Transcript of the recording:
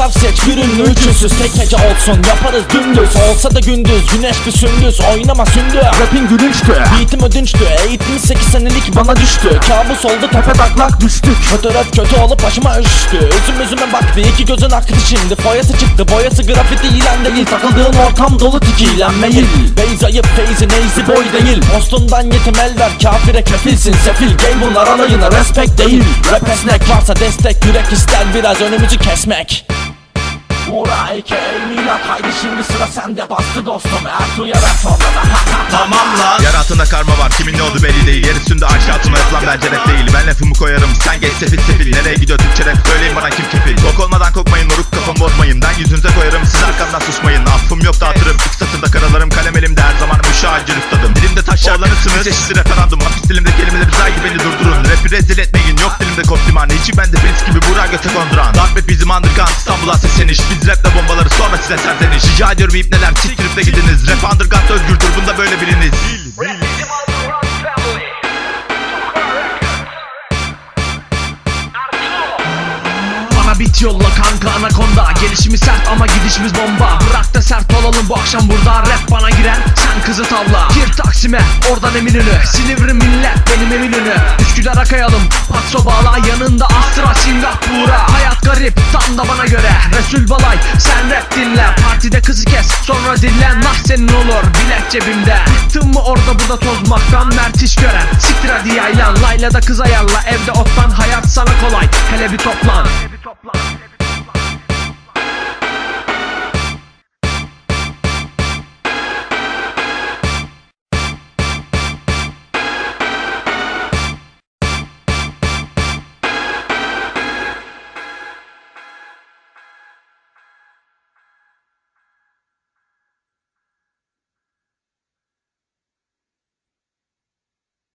Harf seç bir ünlü üçünsüz Tek hece olsun. Yaparız dümdüz. Olsa da gündüz. Güneş bir sündüz. Oynama sündü. Rapin gülünçtü Beatim ödünçtü. Eğitim 8 senelik bana düştü. Kabus oldu tepe taklak düştük. Fotoğraf kötü olup başıma üştü. Üzüm üzüme baktı. İki gözün aktı şimdi. Foyası çıktı. Boyası grafiti ilan değil. Takıldığın ortam dolu tikilen mail Beyz ayıp feyzi neyzi boy değil. Postundan yetim el ver. Kafire kefilsin. Sefil Gel bunlar alayına respect değil. Rap esnek varsa destek yürek ister. Biraz önümüzü kesmek Burak Eke milat haydi şimdi sıra sende. Bastı dostum Ertuğ rap sonra Tamam lan. Yer altında karma var kimin ne oldu belli değil. Yer üstünde aşağı atma yapılan bence rap değil. Ben lafımı koyarım sen geç sefil sefil. Nereye gidiyor Türkçe rap? Söyleyin bana kim kefil. Kok olmadan kokmayın moruk kafam bozmayın. Ben yüzünüze koyarım siz arkamdan susmayın. Affım yok dağıtırım ilk satırda karalarım. Kalem elimde her zaman müşahacı üstadım. Dilimde taş yağlanırsınız çeşitli referandum Hapis dilimde kelimeleri zaydı beni durdurun. Rapi rezil etmeyin yok dilimde kompliman İçi bende Prince gibi Burak göte konduran. Darp et bizim underground İstanbul'a sesleniş. Biz raple bombaları sonra size serzeniş Rica ediyorum ipneler siktirip de gidiniz. Rap underground özgürdür bunda böyle biriniz Bana bit yolla kanka anakonda. Gelişimi sert ama gidişimiz bomba. Bırak da sert olalım bu akşam burada Rap bana giren. Sen kızı tavla Gir Taksim'e oradan Eminönü. Silivri millet benim Eminönü Üsküdar'a kayalım Patso bağla yanında Astra Singapur'a. Hayat garip tam da bana göre. Resul Balay sen rap dinle. Partide kızı kes sonra dinlen Nah senin olur bilek cebimde. Bıktın mı orada burada tozmaktan? Mert iş gören. Siktir hadi yaylan. Layla da kız ayarla Evde ottan. Hayat sana kolay. Hele bir toplan